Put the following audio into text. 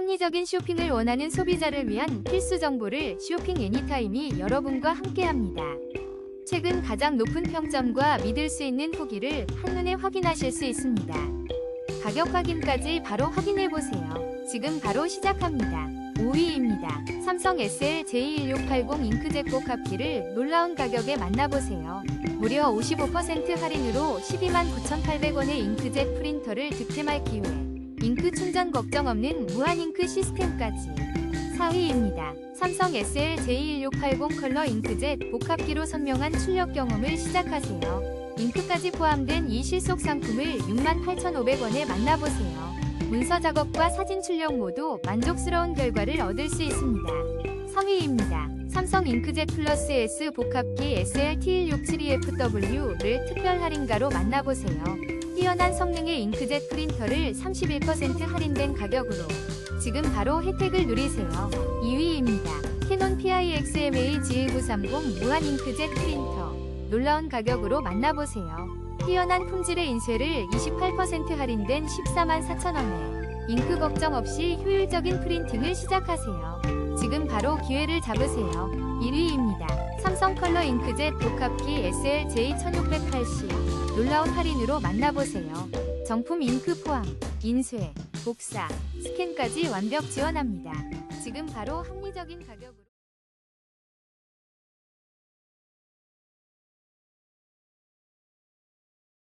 합리적인 쇼핑을 원하는 소비자를 위한 필수 정보를 쇼핑 애니타임이 여러분과 함께합니다. 최근 가장 높은 평점과 믿을 수 있는 후기를 한눈에 확인하실 수 있습니다. 가격 확인까지 바로 확인해 보세요. 지금 바로 시작합니다. 5위입니다. 삼성 SL J1680 잉크젯 복합기를 놀라운 가격에 만나보세요. 무려 55% 할인으로 129,800원의 잉크젯 프린터를 득템할 기회. 충전 걱정 없는 무한 잉크 시스템까지. 4위입니다. 삼성 SL J1680 컬러 잉크젯 복합기로 선명한 출력 경험을 시작하세요. 잉크까지 포함된 이 실속 상품을 68,500원에 만나보세요. 문서 작업과 사진 출력 모두 만족스러운 결과를 얻을 수 있습니다. 3위입니다. 삼성 잉크젯 플러스 S 복합기 SL-T167EFW를 특별 할인가로 만나보세요. 뛰어난 성능의 잉크젯 프린터를 31% 할인된 가격으로 지금 바로 혜택을 누리세요. 2위입니다. 캐논 PIXMA G1930 무한 잉크젯 프린터 놀라운 가격으로 만나보세요. 뛰어난 품질의 인쇄를 28% 할인된 14만 4천원에 잉크 걱정 없이 효율적인 프린팅을 시작하세요. 지금 바로 기회를 잡으세요. 1위입니다. 삼성 컬러 잉크젯 복합기 SLJ1680 놀라운 할인으로 만나보세요. 정품 잉크 포함, 인쇄, 복사, 스캔까지 완벽 지원합니다. 지금 바로 합리적인 가격으로